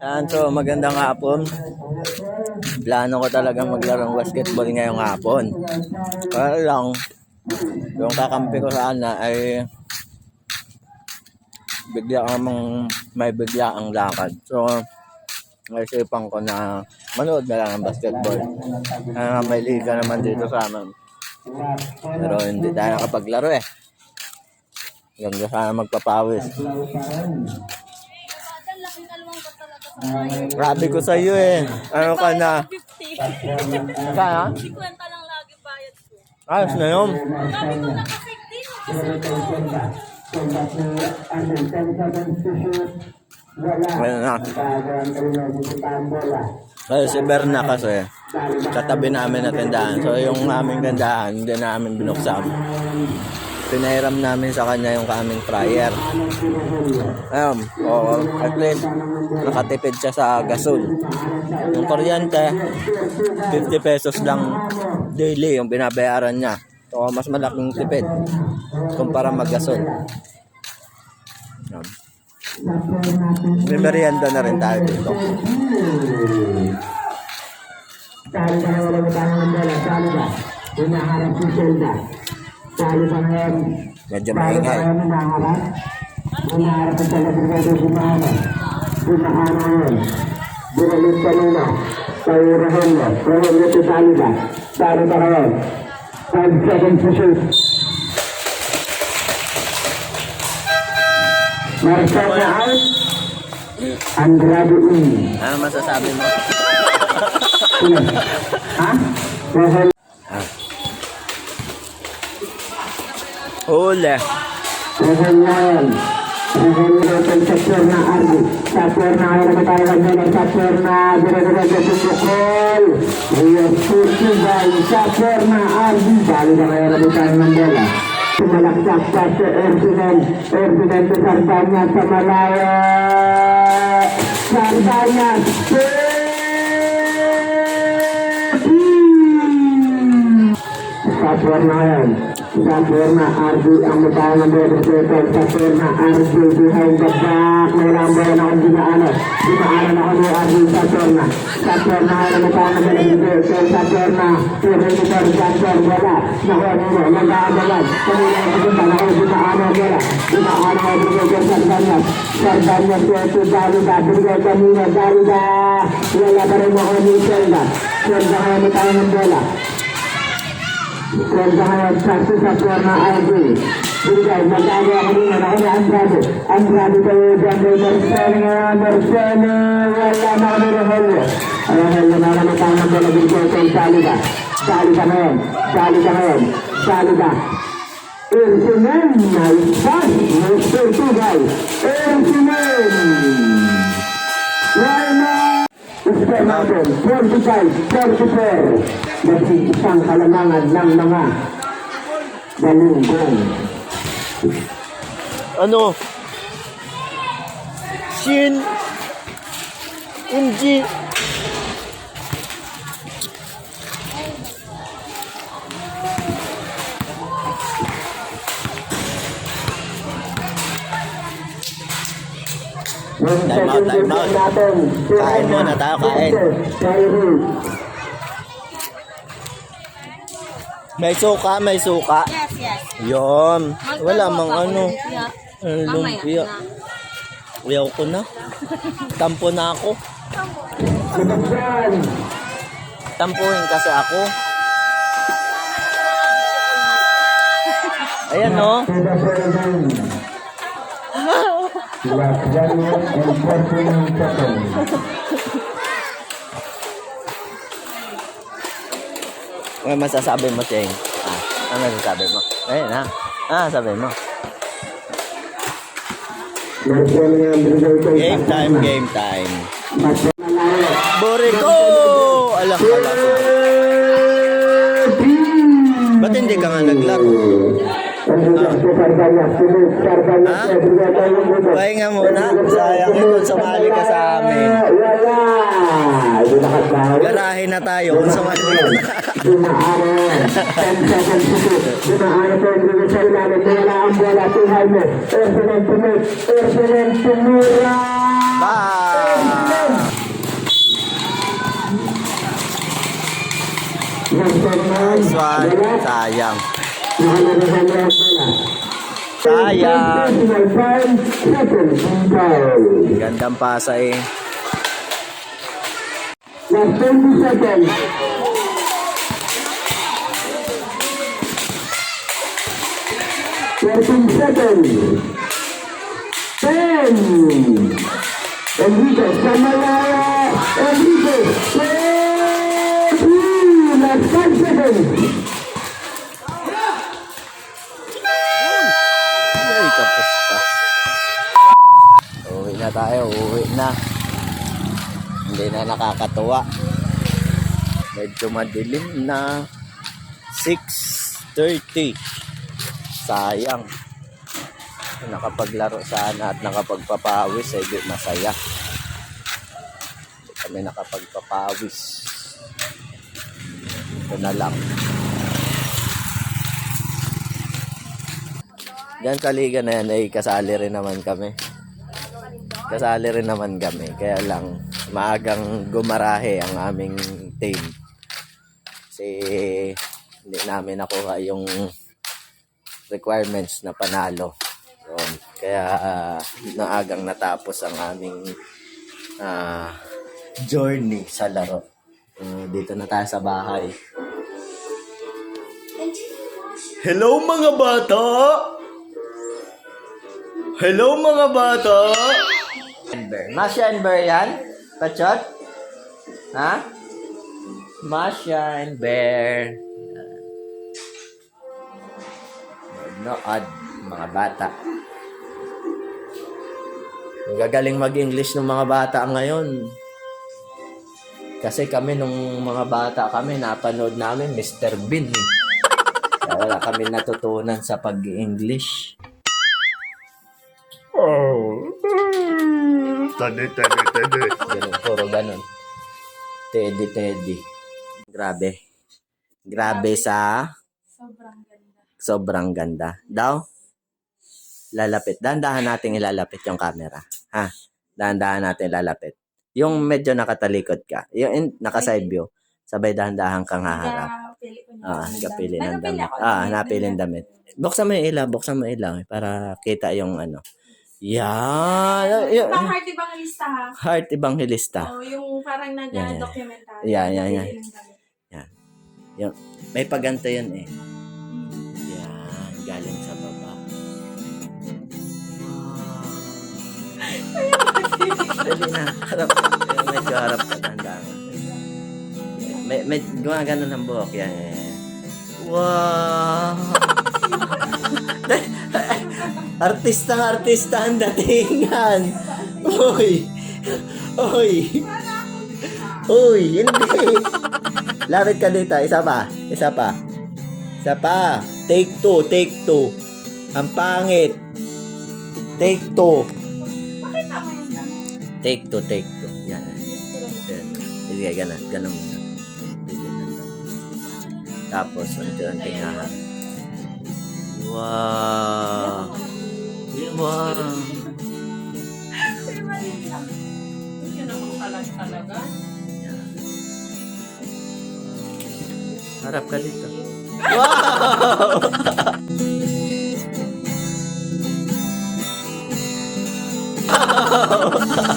Yan, so magandang hapon. Plano ko talagang maglarong basketball ngayong hapon. Kaya lang, yung kakampi ko sana ay bigla namang may bigla ang lakad. So, naisipan ko na manood na lang ng basketball. Ah, may liga naman dito sa amin. Pero hindi tayo nakapaglaro eh. Ganda sana magpapawis. Grabe ko sa iyo eh. Ano ka na? 50. Kaya? 50 lang lagi bayad ko. Ayos na yun. Sabi ko naka 50 kasi ito. Ayun na. Kasi si Berna kasi, katabi namin na tindahan. So yung aming tindahan, hindi namin binuksan. Pinahiram namin sa kanya yung kaming fryer. Ayun, o at least nakatipid siya sa gasol. Yung kuryente, 50 pesos lang daily yung binabayaran niya. So mas malaking tipid kumpara maggasol. Yan. May merienda na rin tayo dito. Ka na walang utang ng bola, sali ka. Hinaharap si Zelda. Medyo maingay. Binalit kanina. Pahirahan mo. Ngayon na si Sali ka. Sali ka ngayon. 5 seconds to shoot. Marcelo out. Andrade in. Ano masasabi mo? Ha? Mahal. Huli. Revenyan. Revenyan sa Purna Ardi. Sa Purna ay nagkatawa na sa Purna. Dire-dire sa Sukol. Ayun, Susubay. Sa Purna Ardi. Bali na kaya nagkatawa ng bola. Sumalaksak pa si Erdinan. Erdinan sa Sardanya sa Malaya. Sardanya. Sa Purna yan. Sa Purna Ardi ang mukha ng bola dito. Sa Purna Ardi behind the back. Na akong dinaanan. Dinaanan ako ni Ardi sa Purna. Sa Purna ang mukha ng bola dito. Sa Purna. Purna sa Purna. Wala. Nakuha nyo. Nag-aagalan. Kanina pupunta na ako dinaanan bola. Dinaanan ako dito sa Sardanya. Sardanya dito. Dalida. Binigay kanina. Dalida. Wala pa rin ako ni Zelda. Zelda kaya may Kaya satu satu warna ID. Berikan magkano ako din ako na Andrade. Andrade. Wala na kami Rogelio. Rogelio na naman tayo ng bola din kay Salida. Salida. Mr. Tugay. Ersimen. Raymond. Score natin, 45-44. Naging isang kalamangan ng mga galunggong. Ano? Shin. Inji. Time out, time out. Kain muna tayo, kain. May suka, may suka. Yes, yes. Yon. Wala mang ano. Ang lumpia. Ayaw ko na. Tampo na ako. Tampuhin kasi ako. Ayan no. Sullivan. Last one minute and 14 seconds. Ano masasabi mo, Cheng? Ah, ano masasabi mo? Ayun na. Ah, sabi mo. Game time, game time. Ha? Pahinga muna. Sayang ito, sumali ka sa amin. Garahe na tayo kung sumali ka. Bye! Nice one. Sayang. Sayang. Gandang pasa eh. Last 20 seconds. Thirteen seconds. Ten. Enrique. Enrique. Tapos pa. Uwi na tayo, uwi na. Hindi na nakakatuwa. Medyo madilim na. 6.30. Sayang. Nakapaglaro sana at nakapagpapawis, eh di masaya. Hindi kami nakapagpapawis. Ito na lang. Diyan sa liga na yan ay kasali rin naman kami. Kasali rin naman kami. Kaya lang, maagang gumarahe ang aming team. Kasi hindi namin nakuha yung requirements na panalo. Yun. Kaya ah, naagang natapos ang aming ah, journey sa laro. Uh, dito na tayo sa bahay. Hello mga bata! Hello mga bata! Ember. Masya Ember yan? Pachot? Ha? Ember. No, odd. Mga bata. Gagaling mag-English ng mga bata ngayon. Kasi kami nung mga bata kami, napanood namin Mr. Bean. Kaya wala kami natutunan sa pag-English. Oh. Tadi, tadi, tadi. Ganun, puro ganun. Teddy, Teddy. Grabe. Grabe sa Sobrang ganda. sobrang ganda. Daw? Lalapit. Dahan-dahan natin ilalapit yung camera. Ha? Dahan-dahan natin ilalapit. Yung medyo nakatalikod ka. Yung in, naka-side view. Sabay dahan-dahan kang haharap. Napili. Ah, kapili ng Napili damit. Ah, napili ng damit. Buksan mo yung ilaw, buksan mo yung ilaw eh, para kita yung ano. Yan. Y- Pang heart ibang lista ha. Heart Evangelista. Oh, yung parang Yeah, yeah. nag-documentary. Yeah, yeah, yeah. Napili ng damit. Yung, may paganto yun eh. Yan, galing sa baba. Dali na, harap. Medyo harap ka, tandaan. May, may, gumagano ng buhok. Yan, yan, yan. Wow! Artistang artista ang datingan. Uy! Uy! Uy, hindi. Lapit ka dito. Isa pa. Isa pa. Isa pa. Take two. Take two. Ang pangit. Take two. Take two. Take two. Yan. Yan. Sige, ganun. Ganun muna. Tapos, unti-unti nga. Wow. Wow. Yun naman kalag talaga. Yan. Harap ka dito. Wow!